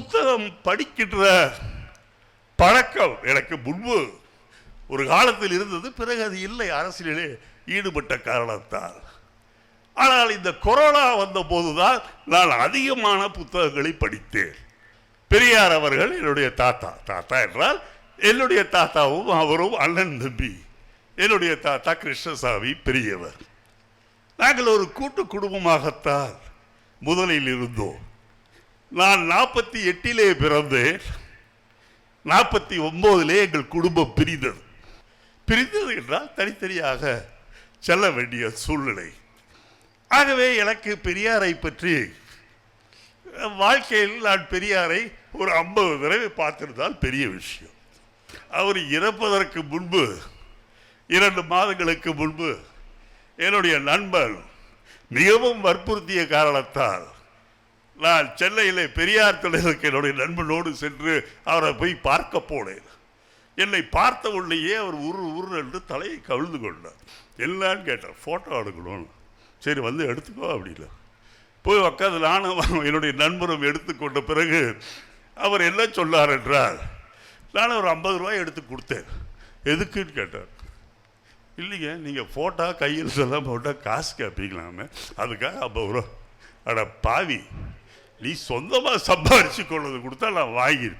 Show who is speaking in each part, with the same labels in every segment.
Speaker 1: புத்தகம் படிக்கின்ற பழக்கம் எனக்கு முன்பு ஒரு காலத்தில் இருந்தது பிறகு அது இல்லை. அரசியலிலே ஈடுபட்ட காரணத்தால். ஆனால் இந்த கொரோனா வந்தபோது தான் நான் அதிகமான புத்தகங்களை படித்தேன். பெரியார் அவர்கள் என்னுடைய தாத்தா தாத்தா என்றால் என்னுடைய தாத்தாவும் அவரும் அண்ணன் தம்பி என்னுடைய தாத்தா கிருஷ்ணசாமி பெரியவர். நாங்கள் ஒரு கூட்டு குடும்பமாகத்தான் முதலில் இருந்தோம். நான் நாற்பத்தி எட்டிலே பிறந்தேன் நாற்பத்தி ஒம்போதிலே எங்கள் குடும்பம் பிரிந்தது. பிரிந்தது என்றால் தனித்தனியாக செல்ல வேண்டிய சூழ்நிலை. ஆகவே எனக்கு பெரியாரை பற்றி வாழ்க்கையில் நான் பெரியாரை ஒரு ஐம்பது தடவை பார்த்திருந்தால் பெரிய விஷயம். அவர் இறப்பதற்கு முன்பு இரண்டு மாதங்களுக்கு முன்பு என்னுடைய நண்பர் மிகவும் வற்புறுத்திய காரணத்தால் நான் சென்னையிலே பெரியார் தலைவருக்கு என்னுடைய நண்பனோடு சென்று அவரை போய் பார்க்க போனேன். என்னை பார்த்த உடனேயே அவர் உரு உரு என்று தலையை கவிழ்ந்து கொண்டார். எல்லான்னு கேட்டார் ஃபோட்டோ எடுக்கணும். சரி வந்து எடுத்துக்கோ அப்படின்னு போய் உட்காந்து நானும் என்னுடைய நண்பரும் எடுத்துக்கொண்ட பிறகு அவர் என்ன சொன்னார் என்றால் நான் ஒரு ஐம்பது ரூபாய் எடுத்து கொடுத்தேன். எதுக்குன்னு கேட்டார். இல்லைங்க நீங்கள் ஃபோட்டோ கையில் எல்லாம் போட்டால் காசு கேட்பீங்களாமே அதுக்காக ஐம்பது ரூபா. அட பாவி. நீ சொந்தமாக சம்பாரிச்சு கொண்டது கொடுத்தா நான் வாங்கிடு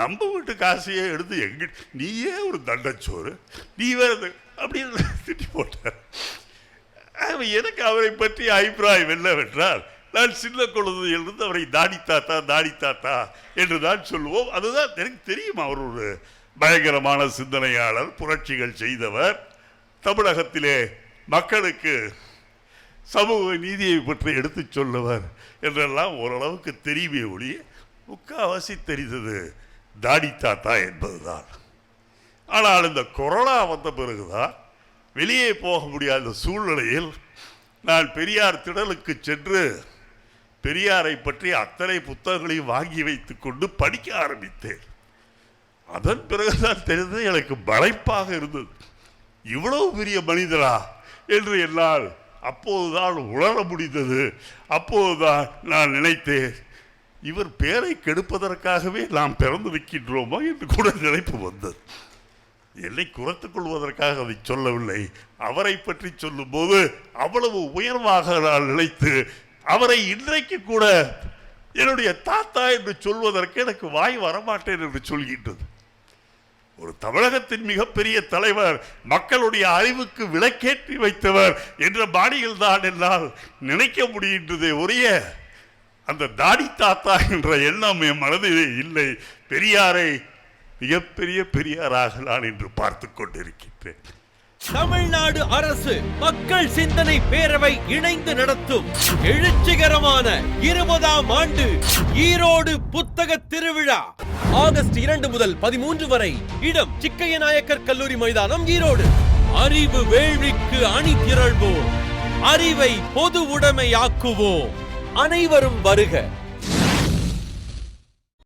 Speaker 1: நம்ம வீட்டு காசையே எடுத்து எங்க நீயே ஒரு தண்டச்சோறு நீ வேற அப்படின்னு திட்டி போட்டார். எனக்கு அவரை பற்றி அபிப்பிராயம் என்னவென்றால் நான் சின்ன குழந்தையிலிருந்து அவரை தாடி தாத்தா தாடி தாத்தா என்று தான் சொல்லுவோம். அதுதான் எனக்கு தெரியும் அவர் ஒரு பயங்கரமான சிந்தனையாளர் புரட்சிகள் செய்தவர். தமிழகத்திலே மக்களுக்கு சமூக நீதியை பற்றி எடுத்துச் சொல்லுவார் என்றெல்லாம் ஓரளவுக்கு தெரியுமே ஒழிய முக்காவாசி தெரிந்தது தாடி தாத்தா என்பதுதான். ஆனால் இந்த கொரோனா வந்த பிறகுதான் வெளியே போக முடியாத சூழ்நிலையில் நான் பெரியார் திடலுக்கு சென்று பெரியாரை பற்றி அத்தனை புத்தகங்களையும் வாங்கி வைத்து கொண்டு படிக்க ஆரம்பித்தேன். அதன் பிறகுதான் தெரிந்தது எனக்கு மலைப்பாக இருந்தது. இவ்வளவு பெரிய மனிதரா என்று என்னால் அப்போதுதான் உணர முடிந்தது. அப்போதுதான் நான் நினைத்தேன் இவர் பேரை கெடுப்பதற்காகவே நாம் பிறந்திருக்கின்றோமா என்று கூட நினைப்பு வந்தது. என்னை குறைத்துக் கொள்வதற்காக அதை சொல்லவில்லை. அவரை பற்றி சொல்லும்போது அவ்வளவு உயர்வாக நான் நினைத்து அவரை இன்றைக்கு கூட என்னுடைய தாத்தா என்று சொல்வதற்கு எனக்கு வாய் வரமாட்டேன் என்று சொல்கின்றது. ஒரு தமிழகத்தின் மிகப்பெரிய தலைவர் மக்களுடைய அறிவுக்கு விளக்கேற்றி வைத்தவர் என்ற பாணியில் தான் என்னால் நினைக்க முடிகின்றதே ஒழிய அந்த தாடி தாத்தா என்ற எண்ணம் என் மனதிலே இல்லை. பெரியாரை மிகப்பெரிய பெரியாராக நான் இன்று பார்த்து கொண்டிருக்கின்றேன்.
Speaker 2: தமிழ்நாடு அரசு மக்கள் சிந்தனை பேரவை இணைந்து நடத்தும் எழுச்சிகரமான இருபதாம் ஆண்டு ஈரோடு புத்தக திருவிழா. ஆகஸ்ட் இரண்டு முதல் பதிமூன்று வரை இடம் சிக்கைய நாயக்கர் கல்லூரி மைதானம் ஈரோடு. அறிவு வேள்விக்கு அணி திரள்வோம். அறிவை பொது உடைமையாக்குவோம். அனைவரும் வருக.